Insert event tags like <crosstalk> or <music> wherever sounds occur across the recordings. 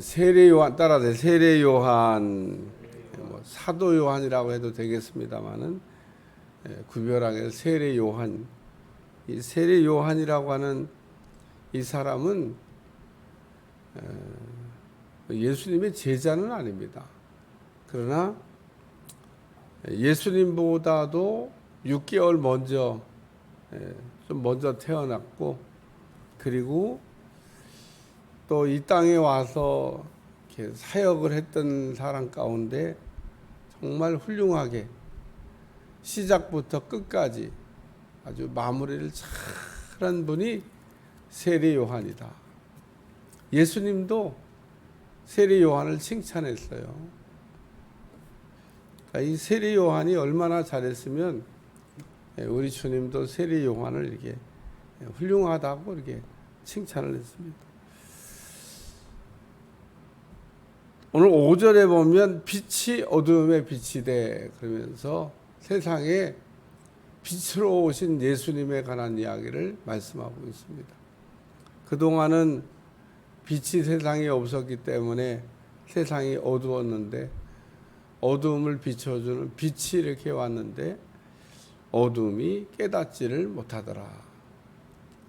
세례 요한 따라서 세례 요한 뭐 사도 요한이라고 해도 되겠습니다만은 예, 구별하게 세례 요한 이 세례 요한이라고 하는 이 사람은 에, 예수님의 제자는 아닙니다. 그러나 예수님보다도 6개월 먼저 예, 좀 먼저 태어났고 그리고 또 이 땅에 와서 이렇게 사역을 했던 사람 가운데 정말 훌륭하게 시작부터 끝까지 아주 마무리를 잘한 분이 세례 요한이다. 예수님도 세례 요한을 칭찬했어요. 그러니까 이 세례 요한이 얼마나 잘했으면 예, 우리 주님도 세례 요한을 이렇게 훌륭하다고 이렇게 칭찬을 했습니다. 오늘 5절에 보면 빛이 어두움에 빛이 돼 그러면서 세상에 빛으로 오신 예수님에 관한 이야기를 말씀하고 있습니다. 그동안은 빛이 세상에 없었기 때문에 세상이 어두웠는데 어두움을 비춰주는 빛이 이렇게 왔는데 어둠이 깨닫지를 못하더라.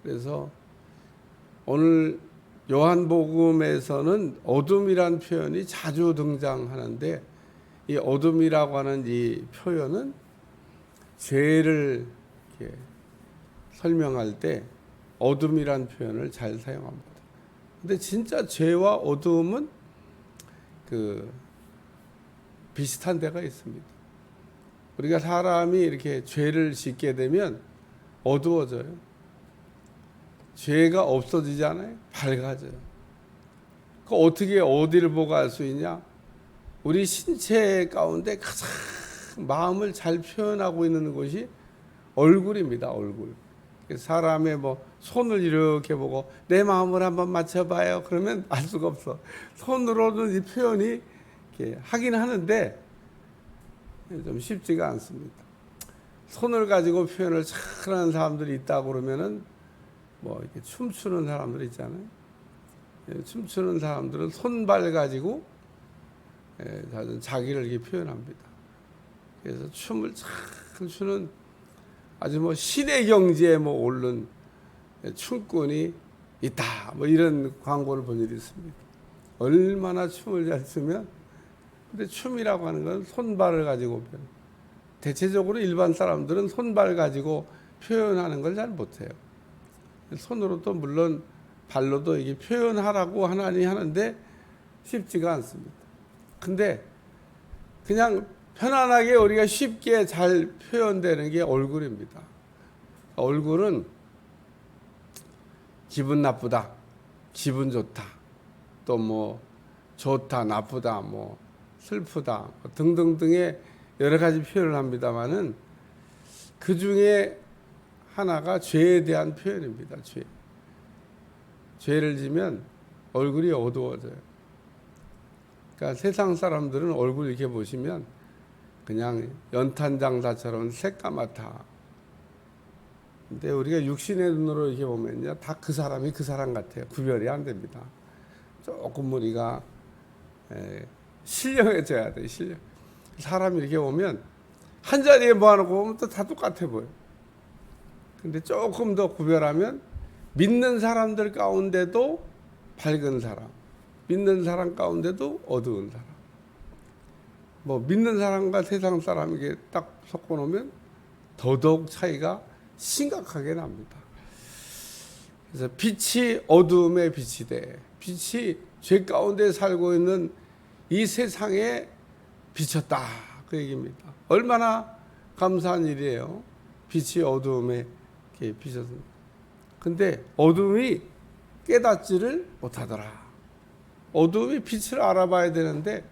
그래서 오늘 요한복음에서는 어둠이란 표현이 자주 등장하는데 이 어둠이라고 하는 이 표현은 죄를 설명할 때 어둠이란 표현을 잘 사용합니다. 근데 진짜 죄와 어둠은 그 비슷한 데가 있습니다. 우리가 사람이 이렇게 죄를 짓게 되면 어두워져요. 죄가 없어지잖아요. 밝아져요. 그 어떻게 어디를 보고 알 수 있냐? 우리 신체 가운데 가장 마음을 잘 표현하고 있는 것이 얼굴입니다. 얼굴. 사람의 뭐 손을 이렇게 보고 내 마음을 한번 맞춰봐요. 그러면 알 수가 없어. 손으로는 이 표현이 하긴 하는데 좀 쉽지가 않습니다. 손을 가지고 표현을 잘하는 사람들이 있다고 그러면은 뭐 이렇게 춤추는 사람들 있잖아요. 예, 춤추는 사람들은 손발 가지고 예, 자기를 이렇게 표현합니다. 그래서 춤을 잘 추는 아주 뭐 신의 경지에 뭐 오른 춤꾼이 있다. 뭐 이런 광고를 본 일이 있습니다. 얼마나 춤을 잘 추면 근데 춤이라고 하는 건 손발을 가지고. 대체적으로 일반 사람들은 손발 가지고 표현하는 걸 잘 못해요. 손으로도 물론 발로도 이게 표현하라고 하나니 하는데 쉽지가 않습니다. 근데 그냥 편안하게 우리가 쉽게 잘 표현되는 게 얼굴입니다. 얼굴은 기분 나쁘다, 기분 좋다, 또 뭐 좋다, 나쁘다, 뭐 슬프다 뭐 등등등의 여러 가지 표현을 합니다만은 그 중에 하나가 죄에 대한 표현입니다. 죄. 죄를 지면 얼굴이 어두워져요. 그러니까 세상 사람들은 얼굴 이렇게 보시면 그냥 연탄 장사처럼 새까맣다. 근데 우리가 육신의 눈으로 이렇게 보면요. 다 그 사람이 그 사람 같아요. 구별이 안 됩니다. 조금 우리가 신령해져야 돼, 신령. 사람이 이렇게 보면 한 자리에 모아놓고 보면 또 다 똑같아 보여. 근데 조금 더 구별하면 믿는 사람들 가운데도 밝은 사람, 믿는 사람 가운데도 어두운 사람. 뭐 믿는 사람과 세상 사람에게 딱 섞어 놓으면 더더욱 차이가 심각하게 납니다. 그래서 빛이 어두움에 빛이 돼. 빛이 죄 가운데 살고 있는 이 세상에 비쳤다. 그 얘기입니다. 얼마나 감사한 일이에요. 빛이 어두움에 이렇게 비쳤습니다. 근데 어둠이 깨닫지를 못하더라. 어둠이 빛을 알아봐야 되는데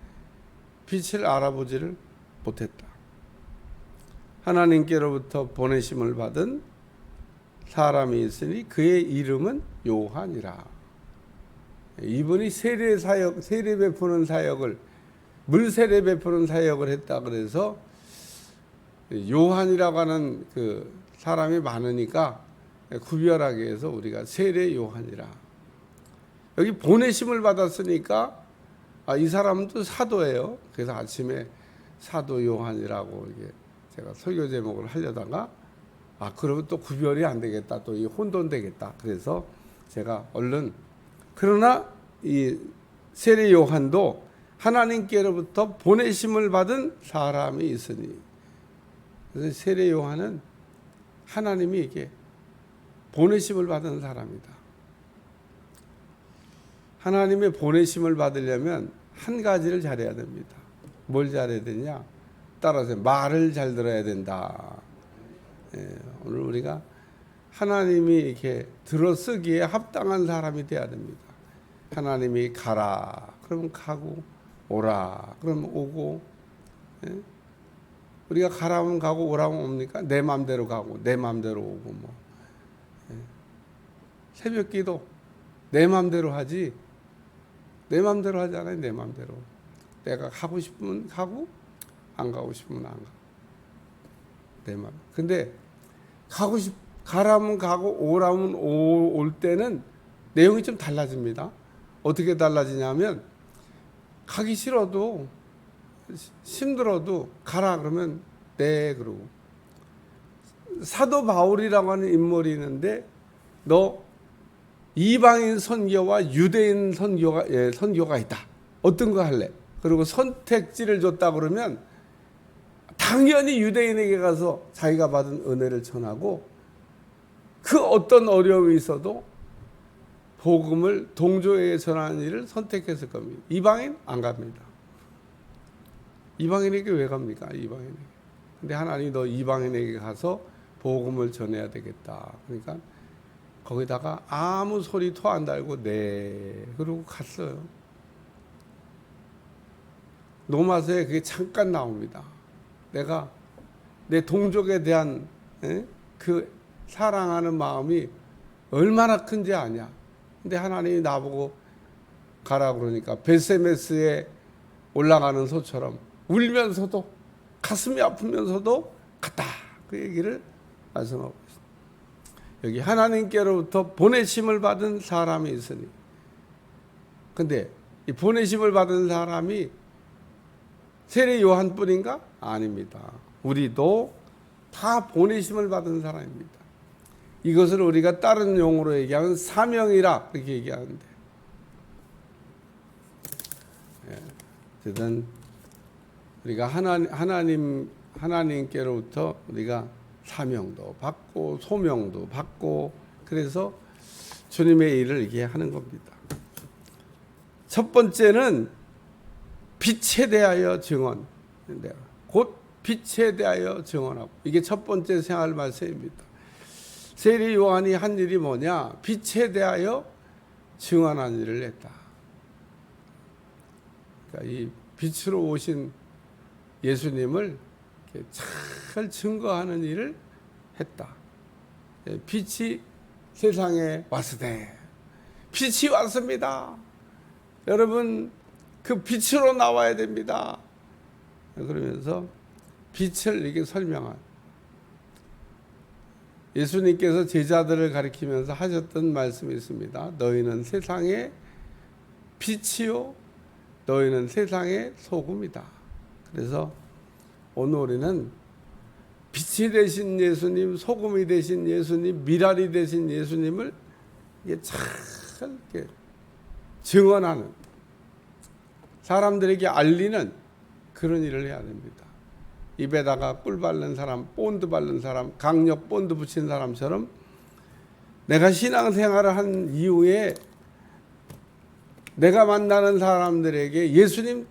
빛을 알아보지를 못했다. 하나님께로부터 보내심을 받은 사람이 있으니 그의 이름은 요한이라. 이분이 세례 사역, 세례 베푸는 사역을 물 세례 베푸는 사역을 했다 그래서 요한이라고 하는 그 사람이 많으니까 구별하기 위해서 우리가 세례 요한이라. 여기 보내심을 받았으니까 아, 이 사람은 또 사도예요. 그래서 아침에 사도 요한이라고 이게 제가 설교 제목을 하려다가 아 그러면 또 구별이 안 되겠다. 또 이 혼돈 되겠다. 그래서 제가 얼른 그러나 이 세례 요한도 하나님께로부터 보내심을 받은 사람이 있으니 그래서 세례 요한은 하나님이 이게 보내심을 받은 사람이다. 하나님의 보내심을 받으려면 한 가지를 잘해야 됩니다. 뭘 잘해야 되냐? 따라서 말을 잘 들어야 된다. 예, 오늘 우리가 하나님이 이렇게 들어쓰기에 합당한 사람이 돼야 됩니다. 하나님이 가라. 그러면 가고 오라. 그러면 오고. 예? 우리가 가라면 가고 오라면 옵니까? 내 마음대로 가고 내 마음대로 오고 뭐. 예. 새벽 기도 내 마음대로 하지. 내 마음대로 하잖아요. 내 마음대로. 내가 가고 싶으면 가고 안 가고 싶으면 안 가. 내 마음. 근데 가고 싶 가라면 가고 오라면 오, 올 때는 내용이 좀 달라집니다. 어떻게 달라지냐면 가기 싫어도 힘들어도 가라 그러면 네 그러고 사도 바울이라고 하는 인물이 있는데 너 이방인 선교와 유대인 선교가 예, 선교가 있다. 어떤 거 할래? 그리고 선택지를 줬다 그러면 당연히 유대인에게 가서 자기가 받은 은혜를 전하고 그 어떤 어려움이 있어도 복음을 동조에게 전하는 일을 선택했을 겁니다. 이방인 안 갑니다. 이방인에게 왜 갑니까? 이방인에게. 근데 하나님 너 이방인에게 가서 복음을 전해야 되겠다. 그러니까 거기다가 아무 소리도 안 달고 네 그러고 갔어요. 노마서에 그게 잠깐 나옵니다. 내가 내 동족에 대한 에? 그 사랑하는 마음이 얼마나 큰지 아냐. 근데 하나님이 나보고 가라 그러니까 베세메스에 올라가는 소처럼 울면서도 가슴이 아프면서도 갔다. 그 얘기를 말씀하고 있습니다. 여기 하나님께로부터 보내심을 받은 사람이 있으니. 근데 이 보내심을 받은 사람이 세례 요한뿐인가? 아닙니다. 우리도 다 보내심을 받은 사람입니다. 이것을 우리가 다른 용어로 얘기하면 사명이라 그렇게 얘기하는데. 예, 어쨌든 우리가 하나님, 하나님 하나님께로부터 우리가 사명도 받고 소명도 받고 그래서 주님의 일을 이렇게 하는 겁니다. 첫 번째는 빛에 대하여 증언. 곧 빛에 대하여 증언하고 이게 첫 번째 생활 말씀입니다. 세리 요한이 한 일이 뭐냐? 빛에 대하여 증언한 일을 했다. 그러니까 이 빛으로 오신 예수님을 잘 증거하는 일을 했다. 예, 빛이 세상에 왔으되 빛이 왔습니다. 여러분 그 빛으로 나와야 됩니다. 그러면서 빛을 이렇게 설명한 예수님께서 제자들을 가리키면서 하셨던 말씀이 있습니다. 너희는 세상의 빛이요, 너희는 세상의 소금이다. 그래서 오늘 우리는 빛이 되신 예수님, 소금이 되신 예수님, 미랄이 되신 예수님을 이게 잘 증언하는 사람들에게 알리는 그런 일을 해야 됩니다. 입에다가 꿀 바른 사람, 본드 바른 사람, 강력 본드 붙인 사람처럼 내가 신앙생활을 한 이후에 내가 만나는 사람들에게 예수님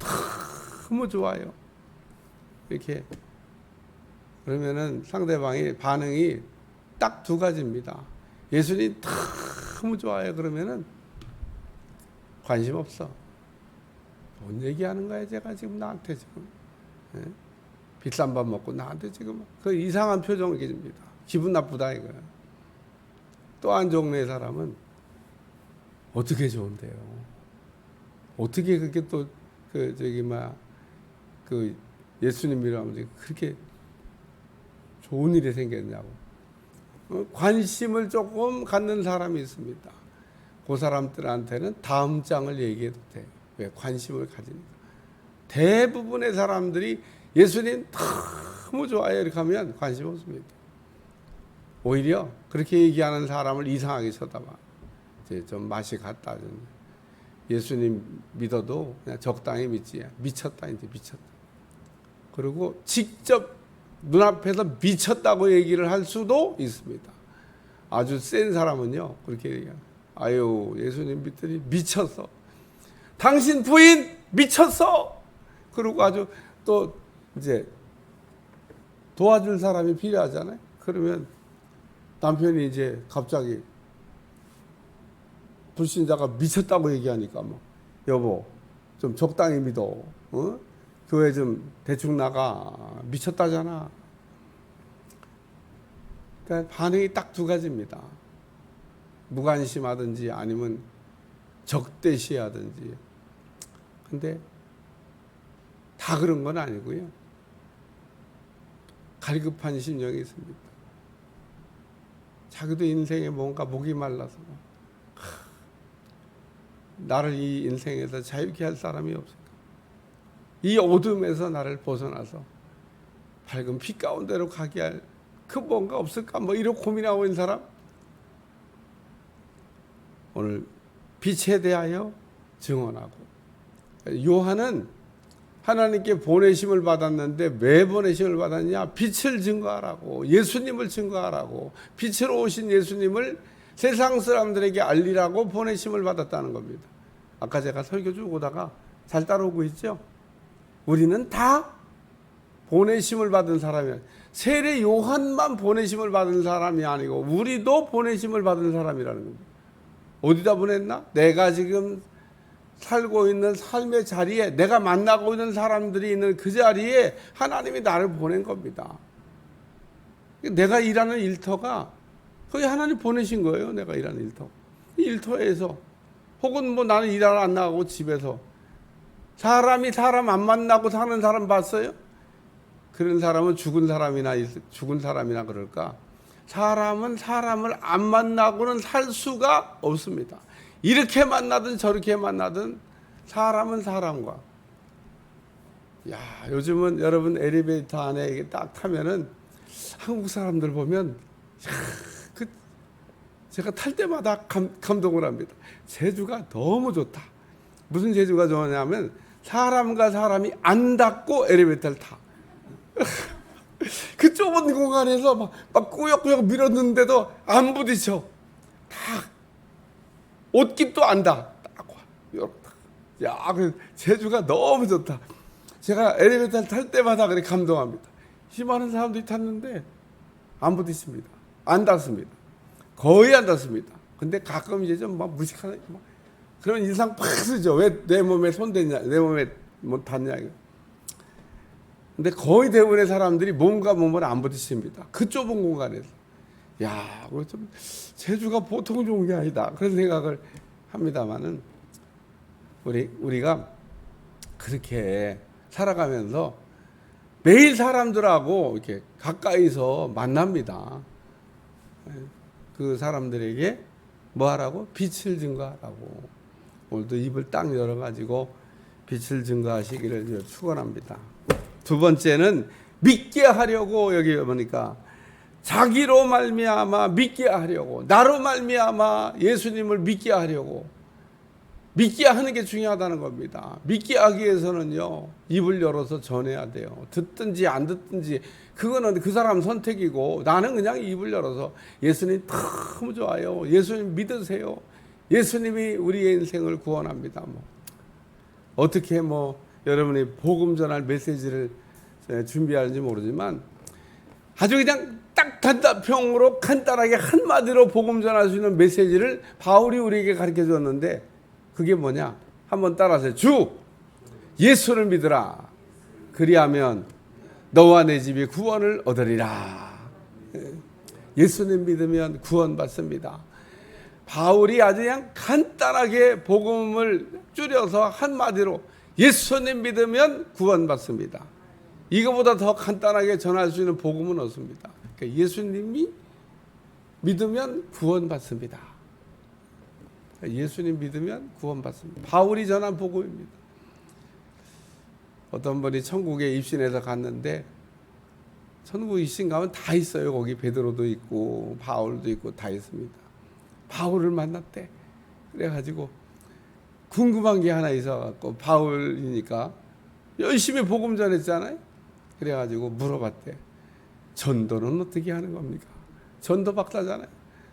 너무 좋아요. 이렇게 그러면은 상대방이 반응이 딱 두 가지입니다. 예수님 너무 좋아요. 그러면은 관심 없어. 뭔 얘기하는 거야 제가 지금 나한테 지금. 예? 비싼 밥 먹고 나한테 지금 그 이상한 표정을 깁니다. 기분 나쁘다 이거야. 또 한 종류의 사람은 어떻게 좋은데요? 어떻게 그렇게 또 그 저기 막그 예수님이라면 그렇게 좋은 일이 생겼냐고 어, 관심을 조금 갖는 사람이 있습니다. 그 사람들한테는 다음 장을 얘기해도 돼. 왜? 관심을 가지니까. 대부분의 사람들이 예수님 너무 좋아요. 이렇게 하면 관심 없습니다. 오히려 그렇게 얘기하는 사람을 이상하게 쳐다봐. 이제 좀 맛이 갔다. 좀. 예수님 믿어도 그냥 적당히 믿지. 미쳤다, 이제 미쳤다. 그리고 직접 눈앞에서 미쳤다고 얘기를 할 수도 있습니다. 아주 센 사람은요, 그렇게 얘기해요. 아유, 예수님 믿더니 미쳤어. 당신 부인 미쳤어. 그리고 아주 또 이제 도와줄 사람이 필요하잖아요. 그러면 남편이 이제 갑자기 불신자가 미쳤다고 얘기하니까 뭐 여보 좀 적당히 믿어. 어? 교회 좀 대충 나가 미쳤다잖아. 그러니까 반응이 딱 두 가지입니다. 무관심하든지 아니면 적대시하든지. 근데 다 그런 건 아니고요. 갈급한 심령이 있습니다. 자기도 인생에 뭔가 목이 말라서 나를 이 인생에서 자유케 할 사람이 없을까? 이 어둠에서 나를 벗어나서 밝은 빛 가운데로 가게 할 그 뭔가 없을까? 뭐 이런 고민하고 있는 사람 오늘 빛에 대하여 증언하고 요한은 하나님께 보내심을 받았는데 왜 보내심을 받았냐? 빛을 증거하라고 예수님을 증거하라고 빛으로 오신 예수님을 세상 사람들에게 알리라고 보내심을 받았다는 겁니다. 아까 제가 설교 쭉 오다가 잘 따라오고 있죠? 우리는 다 보내심을 받은 사람이야. 세례 요한만 보내심을 받은 사람이 아니고 우리도 보내심을 받은 사람이라는 겁니다. 어디다 보냈나? 내가 지금 살고 있는 삶의 자리에 내가 만나고 있는 사람들이 있는 그 자리에 하나님이 나를 보낸 겁니다. 내가 일하는 일터가 거기 하나님 보내신 거예요. 내가 일하는 일터. 이 일터에서 혹은 뭐 나는 일하러 안 나가고 집에서 사람이 사람 안 만나고 사는 사람 봤어요? 그런 사람은 죽은 사람이나 있- 죽은 사람이나 그럴까? 사람은 사람을 안 만나고는 살 수가 없습니다. 이렇게 만나든 저렇게 만나든 사람은 사람과. 야, 요즘은 여러분 엘리베이터 안에 이게 딱 타면은 한국 사람들 보면 야, 그 제가 탈 때마다 감, 감동을 합니다. 제주가 너무 좋다. 무슨 제주가 좋으냐면 사람과 사람이 안 닿고 엘리베이터를 타. <laughs> 그 좁은 공간에서 막, 막 꾸역꾸역 밀었는데도 안 부딪혀. 다 옷깃도 안 닿아. 딱 딱. 야, 그 제주가 너무 좋다. 제가 엘리베이터를 탈 때마다 그렇게 감동합니다. 수많은 사람들이 탔는데 안 부딪힙니다. 안 닿습니다. 거의 안 닿습니다. 근데 가끔 이제 좀 막 무식하다. 막 그런 인상 팍 쓰죠. 왜 내 몸에 손 대냐, 내 몸에 뭐 닿냐. 근데 거의 대부분의 사람들이 몸과 몸을 안 부딪힙니다. 그 좁은 공간에서. 야, 좀 제주가 보통 좋은 게 아니다. 그런 생각을 합니다만은 우리 우리가 그렇게 살아가면서 매일 사람들하고 이렇게 가까이서 만납니다. 그 사람들에게 뭐 하라고? 빛을 증거하라고. 오늘도 입을 딱 열어가지고 빛을 증거하시기를 축원합니다. 두 번째는 믿게 하려고 여기 보니까 자기로 말미암아 믿게 하려고 나로 말미암아 예수님을 믿게 하려고 믿게 하는 게 중요하다는 겁니다. 믿게 하기 위해서는요 입을 열어서 전해야 돼요. 듣든지 안 듣든지 그거는 그 사람 선택이고 나는 그냥 입을 열어서 예수님 너무 좋아요. 예수님 믿으세요. 예수님이 우리의 인생을 구원합니다. 뭐 어떻게 뭐 여러분이 복음 전할 메시지를 준비하는지 모르지만 아주 그냥 딱 단답형으로 간단하게 한마디로 복음 전할 수 있는 메시지를 바울이 우리에게 가르쳐 줬는데 그게 뭐냐? 한번 따라하세요. 주 예수를 믿으라. 그리하면 너와 내 집이 구원을 얻으리라. 예수님 믿으면 구원 받습니다. 바울이 아주 그냥 간단하게 복음을 줄여서 한마디로 예수님 믿으면 구원받습니다. 이거보다 더 간단하게 전할 수 있는 복음은 없습니다. 그러니까 예수님이 믿으면 구원받습니다. 예수님 믿으면 구원받습니다. 바울이 전한 복음입니다. 어떤 분이 천국에 입신해서 갔는데 천국 입신 가면 다 있어요. 거기 베드로도 있고 바울도 있고 다 있습니다. 바울을 만났대. 그래가지고 궁금한 게 하나 있어갖고 바울이니까 열심히 복음 전했잖아요. 그래가지고 물어봤대. 전도는 어떻게 하는 겁니까? 전도 박사잖아요.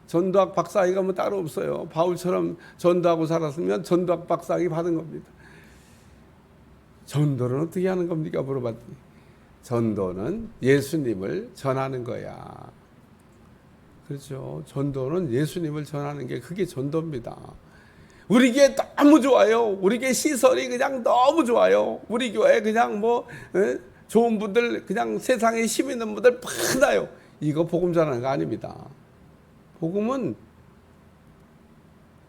전도학 박사이가 뭐 따로 없어요. 바울처럼 전도하고 살았으면 전도학 박사학위 받은 겁니다. 전도는 어떻게 하는 겁니까? 물어봤더니 전도는 예수님을 전하는 거야. 그렇죠. 전도는 예수님을 전하는 게 그게 전도입니다. 우리 교회 너무 좋아요. 우리 교회 시설이 그냥 너무 좋아요. 우리 교회 그냥 뭐 에? 좋은 분들 그냥 세상에 힘 있는 분들 많아요. 이거 복음 전하는 거 아닙니다. 복음은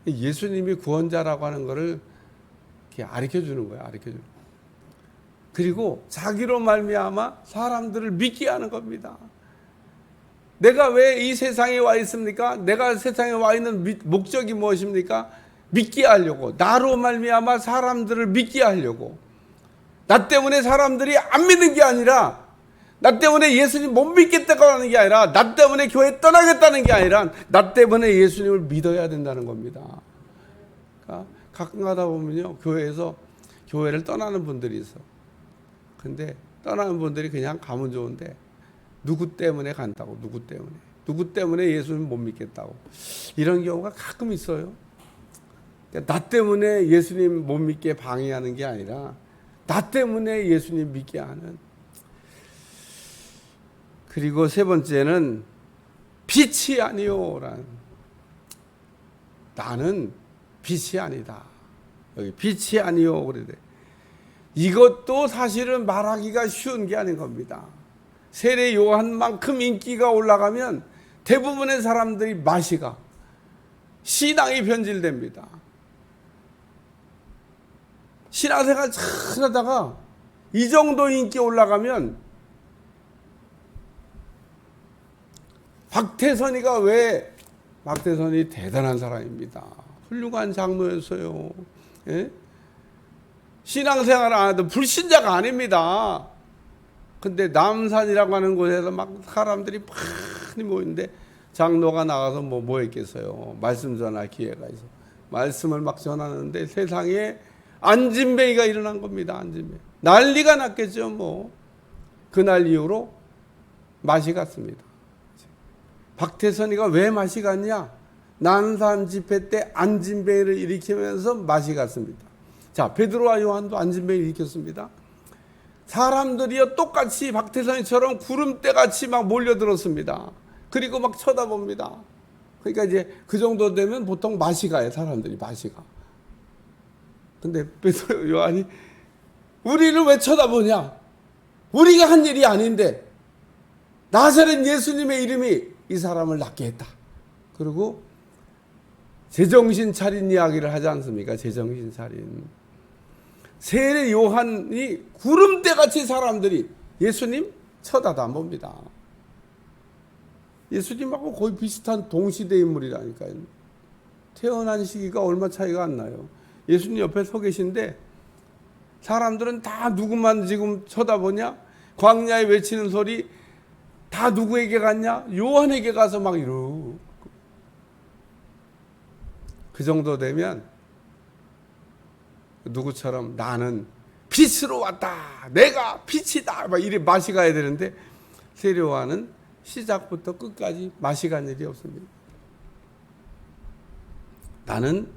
예수님이 구원자라고 하는 것을 이렇게 가르쳐 주는 거예요. 가르쳐 주는. 그리고 자기로 말미암아 사람들을 믿게 하는 겁니다. 내가 왜 이 세상에 와 있습니까? 내가 세상에 와 있는 목적이 무엇입니까? 믿게 하려고 나로 말미암아 사람들을 믿게 하려고 나 때문에 사람들이 안 믿는 게 아니라 나 때문에 예수님 못 믿겠다고 하는 게 아니라 나 때문에 교회 떠나겠다는 게 아니라 나 때문에 예수님을 믿어야 된다는 겁니다. 그러니까 가끔 가다 보면요 교회에서 교회를 떠나는 분들이 있어. 근데 떠나는 분들이 그냥 가면 좋은데 누구 때문에 간다고 누구 때문에 누구 때문에 예수님 못 믿겠다고 이런 경우가 가끔 있어요. 그러니까 나 때문에 예수님 못 믿게 방해하는 게 아니라 나 때문에 예수님 믿게 하는 그리고 세 번째는 빛이 아니오란 나는 빛이 아니다. 여기 빛이 아니오 그래. 이것도 사실은 말하기가 쉬운 게 아닌 겁니다. 세례 요한만큼 인기가 올라가면 대부분의 사람들이 마시가 신앙이 변질됩니다. 신앙생활 잘 하다가 이 정도 인기 올라가면 박태선이가 왜 박태선이 대단한 사람입니다. 훌륭한 장로였어요. 예? 신앙생활 안 하던 불신자가 아닙니다. 근데 남산이라고 하는 곳에서 막 사람들이 많이 모이는데 장로가 나가서 뭐, 뭐 했겠어요. 말씀 전할 기회가 있어. 말씀을 막 전하는데 세상에 안진뱅이가 일어난 겁니다. 안진뱅이. 난리가 났겠죠. 뭐. 그날 이후로 맛이 갔습니다. 박태선이가 왜 맛이 갔냐? 난산 집회 때 안진뱅이를 일으키면서 맛이 갔습니다. 자, 베드로와 요한도 안진뱅이를 일으켰습니다. 사람들이요 똑같이 박태선이처럼 구름대 같이 막 몰려들었습니다. 그리고 막 쳐다봅니다. 그러니까 이제 그 정도 되면 보통 맛이 가요. 사람들이 맛이 가. 근데 베드로 요한이 우리를 왜 쳐다보냐? 우리가 한 일이 아닌데 나사렛 예수님의 이름이 이 사람을 낫게 했다. 그리고 제정신 차린 이야기를 하지 않습니까? 제정신 차린. 세례 요한이 구름대 같이 사람들이 예수님 쳐다도 안 봅니다. 예수님하고 거의 비슷한 동시대 인물이라니까요. 태어난 시기가 얼마 차이가 안 나요. 예수님 옆에 서 계신데 사람들은 다 누구만 지금 쳐다보냐? 광야에 외치는 소리 다 누구에게 갔냐? 요한에게 가서 막 이러고. 그 정도 되면 누구처럼 나는 빛으로 왔다. 내가 빛이다. 막 이래 맛이 가야 되는데 세례요한은 시작부터 끝까지 맛이 간 일이 없습니다. 나는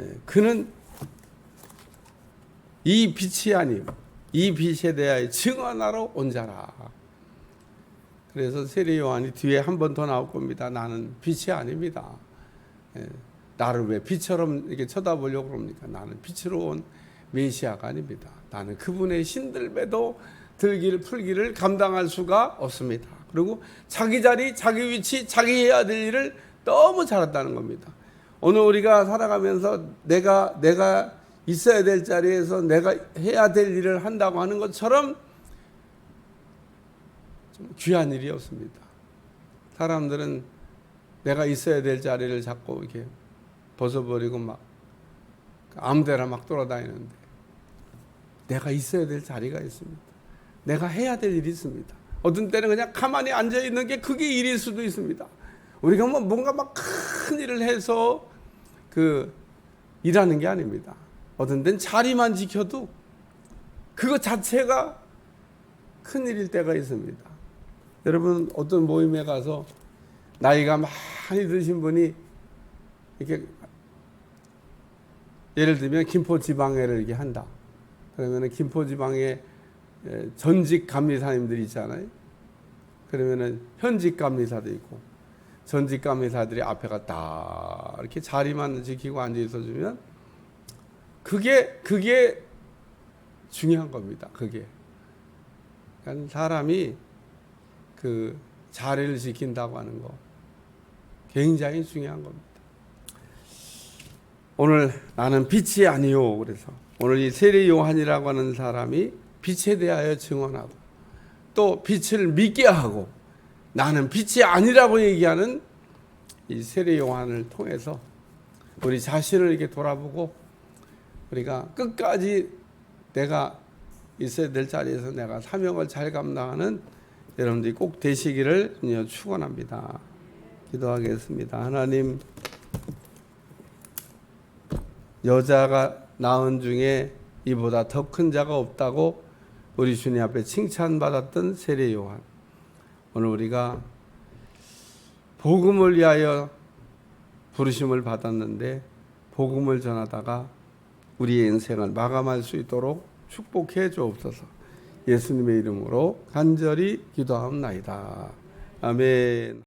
예, 그는 이 빛이 아님 이 빛에 대하여 증언하러 온 자라. 그래서 세례 요한이 뒤에 한 번 더 나올 겁니다. 나는 빛이 아닙니다. 예, 나를 왜 빛처럼 이렇게 쳐다보려고 그럽니까? 나는 빛으로 온 메시아가 아닙니다. 나는 그분의 신들매도 들기를 풀기를 감당할 수가 없습니다. 그리고 자기 자리, 자기 위치, 자기 해야 될 일을 너무 잘한다는 겁니다. 오늘 우리가 살아가면서 내가 내가 있어야 될 자리에서 내가 해야 될 일을 한다고 하는 것처럼 좀 귀한 일이 없습니다. 사람들은 내가 있어야 될 자리를 자꾸 이렇게 벗어버리고 막 아무데나 막 돌아다니는데 내가 있어야 될 자리가 있습니다. 내가 해야 될 일이 있습니다. 어떤 때는 그냥 가만히 앉아 있는 게 그게 일일 수도 있습니다. 우리가 뭐 뭔가 막 큰 일을 해서 그 일하는 게 아닙니다. 어떤 때는 자리만 지켜도 그것 자체가 큰 일일 때가 있습니다. 여러분 어떤 모임에 가서 나이가 많이 드신 분이 이렇게 예를 들면 김포 지방회를 이렇게 한다. 그러면은 김포 지방에 에, 전직 감리사님들이 있잖아요. 그러면은 현직 감리사도 있고 전직 감리사들이 앞에가 다 이렇게 자리만 지키고 앉아 있어 주면 그게 그게 중요한 겁니다. 그게 그러니까 사람이 그 자리를 지킨다고 하는 거 굉장히 중요한 겁니다. 오늘 나는 빛이 아니요. 그래서 오늘 이 세례 요한이라고 하는 사람이 빛에 대하여 증언하고 또 빛을 믿게 하고 나는 빛이 아니라고 얘기하는 이 세례 요한을 통해서 우리 자신을 이렇게 돌아보고 우리가 끝까지 내가 있어야 될 자리에서 내가 사명을 잘 감당하는 여러분들이 꼭 되시기를 축원합니다. 기도하겠습니다. 하나님 여자가 낳은 중에 이보다 더 큰 자가 없다고 우리 주님 앞에 칭찬받았던 세례 요한. 오늘 우리가 복음을 위하여 부르심을 받았는데 복음을 전하다가 우리의 인생을 마감할 수 있도록 축복해 주옵소서. 예수님의 이름으로 간절히 기도하옵나이다. 아멘.